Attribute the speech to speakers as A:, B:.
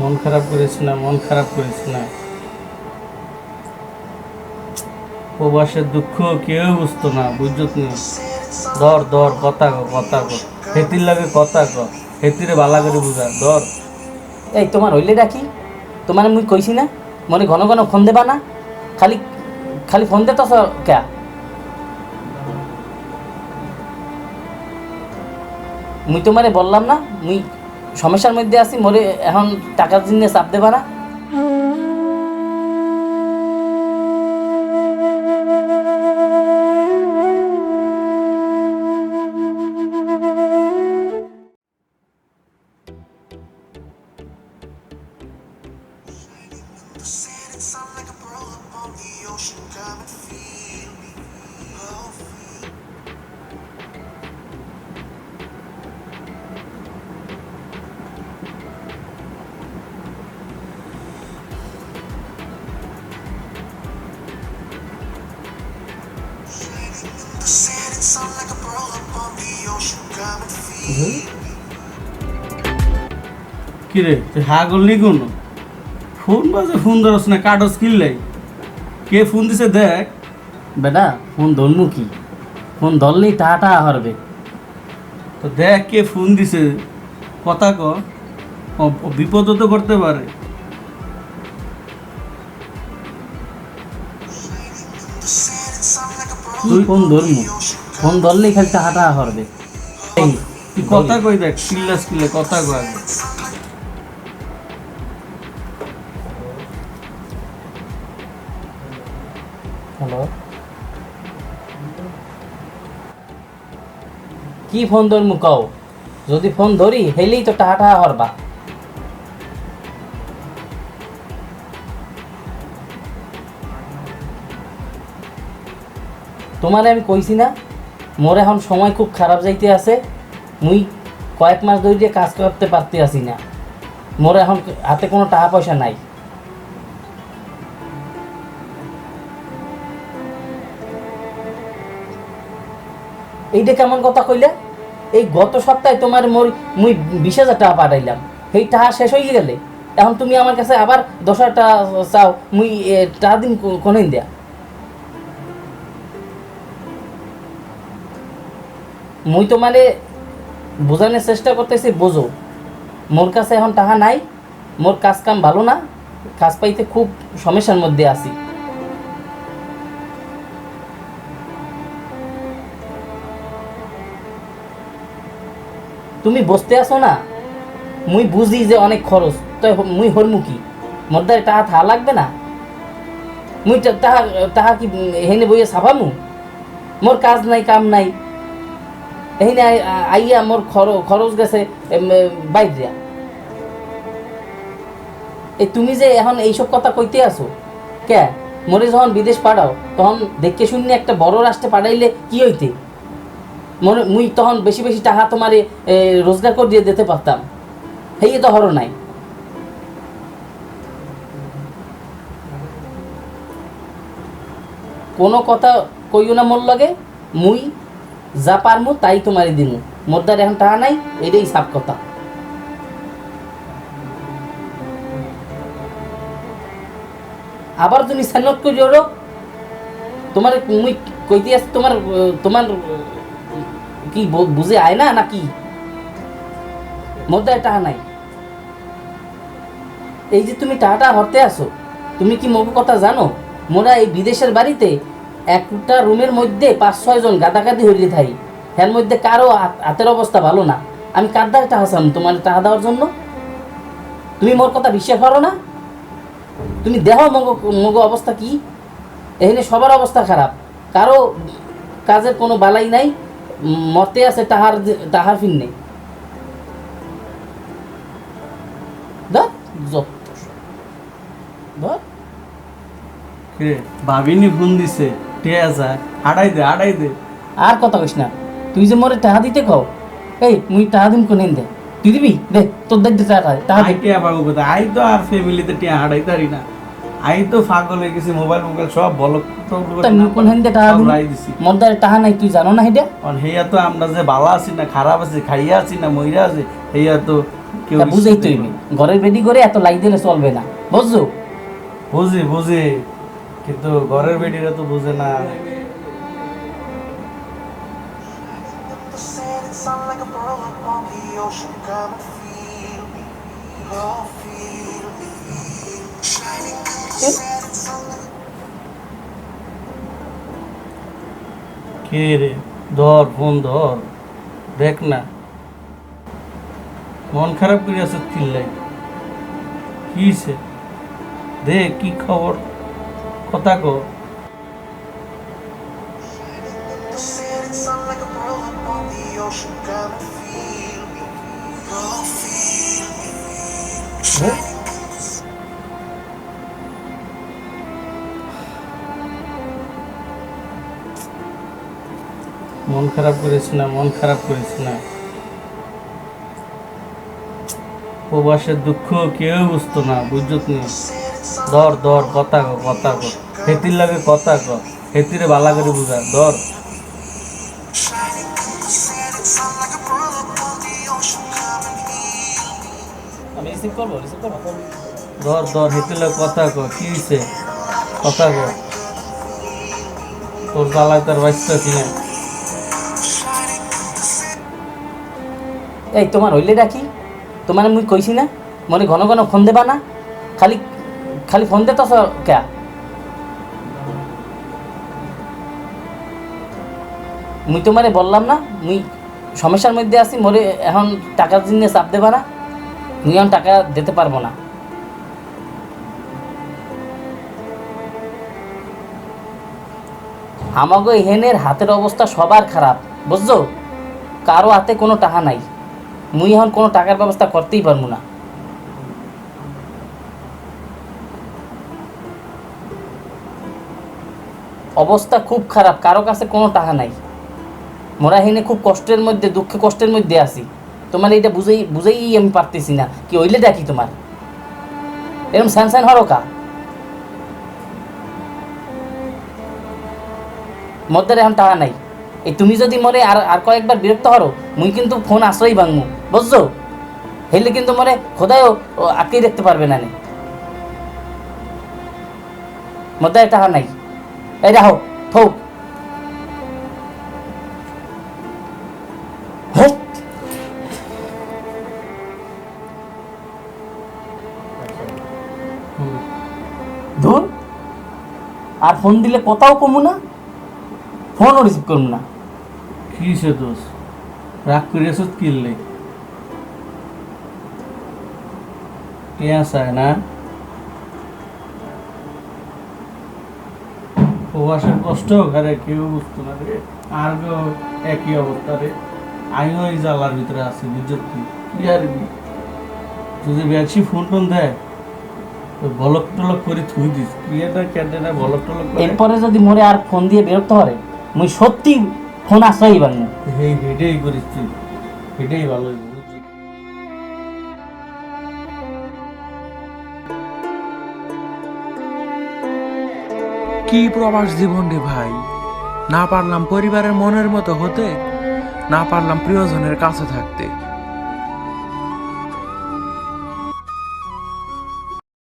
A: মন খারাপ করিস না, মন খারাপ করিস না। প্রবাসের দুঃখ কেউ বুঝতো না, বুঝত নি? ধর ধর, কথা কো কথা কো। হেতির লাগে কথা কো, হেতিরে বালা করে বুঝা, ধর।
B: এই, তোমার হইলে ডাকি তোমার মুই কইছি না? মনে ঘন ঘন ফোন দেবা না? খালি খালি ফোন দে তো কে মুই তোমারে বললাম না, মুই সমস্যার মধ্যে আছি মরে এখন টাকার জন্য চাপ দেবা না।
A: কিরে তুই হা করলি কোন? ফোন বাজে ফোন ধরস না কাটস কিনলাই কে ফোন দিছে দেখ।
B: বেটা ফোন ধরমু কি? ফোন ধরলেই টাকা হরবে।
A: তো দেখ কে ফোন দিছে। কথা ক। বিপদ তো করতে পারে।
B: তুই ফোন
C: upon
B: ধরমু. ফোন ধরলেই খালি টাকাটা হরবে
A: কথা কই দেখ চিল্লাস কিলে কথা কয়।
B: হ্যালো কি ফোন ধরমু কও? যদি ফোন ধরি হেলেই তো টাকা টাকা হরবা। তোমারে আমি কইছি না, মোর এখন সময় খুব খারাপ যাইতে আছে, মুই কয়েক মাস ধরে কাজ করতে পারতে আসি না, মোর এখন হাতে কোনো টাকা পয়সা নাই। এইটা কেমন কথা কইলে? এই গত সপ্তাহে তোমার মোর, মুই বিশ হাজার টাকা পাঠাইলাম, সেই টাকা শেষ হয়ে গেলে, এখন তুমি আমার কাছে আবার দশ হাজার টাকা চাও, মুই টাকা দিন কোনেন দেয়া। মুই তোমারে বোঝানোর চেষ্টা করতেছি, বোঝো। মোর কাছে এখন টাকা নাই, মোর কাজ কাম ভালো না, কাজ পাইতে খুব সমস্যার মধ্যে আছি। তুমি বসতে আসো না? মুই বুঝি যে অনেক খরচ তো মুই হরমুখী মোর দ্বারা টাকা থা লাগবে না? মুই তাহা তাহা কি হেনে বইয়ে সাফামু মোর কাজ নাই, কাম নাই। এখানে আইয়া মোর খর- খরচ গেছে বাইর দিয়া। এই তুমি যে এখন এইসব কথা কইতে আসো কে? মোরে যখন বিদেশ পাঠাও তখন দেখে শুনে একটা বড় রাষ্ট্রে পাঠাইলে কি হইতে? মনে মুই তখন বেশি বেশি টাকা তোমারে রোজগার করে দিয়ে দিতে পারতাম। হেই তো হরো নাই। কোনো কথা কইও না মোর লগে। মুই যা পারমু তাই তোমারে দিমু। মোর দ্বার এখন টাকা নাই, এটাই সাপ কথা। আবার তুমি সান্নত করি ওরো তোমার মুই কইতে আস তোমার তোমার, কি বুঝে আয় না নাকি দ্বার টাকা নাই। এই যে তুমি টাকাটা হরতে আসো তুমি কি মগু কথা জানো? মোরা এই বিদেশের বাড়িতে একটা রুমের মধ্যে পাঁচ, ছয় জন গাদাগাদি হইলে থাই। এর মধ্যে কারও হাত- হাতের অবস্থা ভালো না। আমি কার দ্বারা টাকা চাম? তোমার টাকা দেওয়ার জন্য? তুমি মোর কথা বিশ্বাস করো না? তুমি দেহ মগ মগ অবস্থা কি? এখানে সবার অবস্থা খারাপ। কারও কাজের কোনো বালাই নাই। মতে আছে তাহার তাহার ফিন নেই
A: ভাবিনি ফোন দিছে। ঠিক আছে আড়াই দে আড়াই দে।
B: আর কথা কইস না তুই যে মোরে টাকা দিতে কও এই মুই টাকা দিম কোনেন দে। তুই দিবি? দে তোর দেখ টাকা টাকা দে।
A: টিয়া পাবো কোথায় আই তো আর ফ্যামিলিতে টিয়া আড়াই তারি না। আই তো পাগল হয়ে গেছি মোবাইল মোবাইল সব বলক
B: তা মুই কোন হেন দে টাকা দিম?
A: রাই দিছি।
B: মোর দ্বারা টাকা নাই তুই জানো না হেডে
A: কারণ হেয়া তো আমরা যে ভালো আছি না খারাপ আছি খাইয়া আছি না মইরা আছি হেয়া তো কেউ
B: বুঝেই তো
A: বিশ্বাস
B: হইবে। ঘরের বেডি করে এত লাই দিলে চলবে না বুঝছ?
A: বুঝি বুঝি। কিন্তু ঘরের বেটিরা তো বুঝে না। কে রে? ধর, ফোন ধর। দেখ না। মন খারাপ করিয়াছে চিল্লাই কি দেখ কি খবর? কথা.
C: Oh,
A: মন খারাপ করিস না মন খারাপ করিস না প্রবাসের দুঃখ কেউ বুঝতো না বুঝত নি ধর ধর কথা কথা কো হেতির লাগে কথা কো হেতিরে বালা করে বুঝা ধর। ধর ধর হেতির লাগে কথা কো কি হইছে? কথা কো। তোর জ্বালায় তার বাঁচতেছি না।
B: এই তোমার হইলে ডাকি তোমার মুই কইছি না? মনে ঘন ঘন ফোন দেবা না? খালি খালি ফোন দে তো কে? মুই তোমারে বললাম না, মুই সমস্যার মধ্যে আছি, মোরে এখন টাকার জন্য চাপ দেবা না, মুই এখন টাকা দিতে পারব না। আমাগো এহেনের হাতের অবস্থা সবার খারাপ, বুঝছ? কারও হাতে কোনো টাকা নাই, মুই এখন কোনো টাকার ব্যবস্থা করতেই পারব না। অবস্থা খুব খারাপ, কারও কাছে কোনো টাকা নাই। মোরা হেনে খুব কষ্টের মধ্যে, দুঃখ কষ্টের মধ্যে আছি। তোমার এটা বুঝেই বুঝেই আমি পারতেছি না। কি ওইলে দেখি তোমার? এরকম স্যান স্যান হরো কা? মধ্যে এখন টাকা নাই। এই তুমি যদি মরে আর আর কয়েকবার বিরক্ত হরো, মুই কিন্তু ফোন আশ্রয় ভাঙমু। বুঝছ? হেলে কিন্তু মরে খোদায়ও আটকেই দেখতে পারবে না মধ্যে টাকা নাই। এই রাহো থোক।
A: হুম।
B: আর ফোন দিলে কোথাও কমু না, ফোনও রিসিভ করব না।
A: কি হইছে দোষ? রাগ করিয়াছ কিনলে টিয়া চায় না? প্রবাসের কষ্ট ঘরে কেউ বুঝতো না রে। আর একই অবস্থা রে। আমিও এই জ্বালার ভিতরে আছি বুঝছ কি? যদি ব্যাগসি ফোন টোন দেয় তো বলক টলক করে থুই দিস। বলক টলক করে?
B: এরপরে যদি মোরে আর ফোন দিয়ে বিরক্ত হরে মুই সত্যি ফোন ভাঙবো
A: এই হেডেই করিস তুই। হেডেই ভালো
D: কি প্রবাস জীবন রে ভাই? না পারলাম পরিবারের মনের মতো হতে। না পারলাম প্রিয়জনের কাছে থাকতে।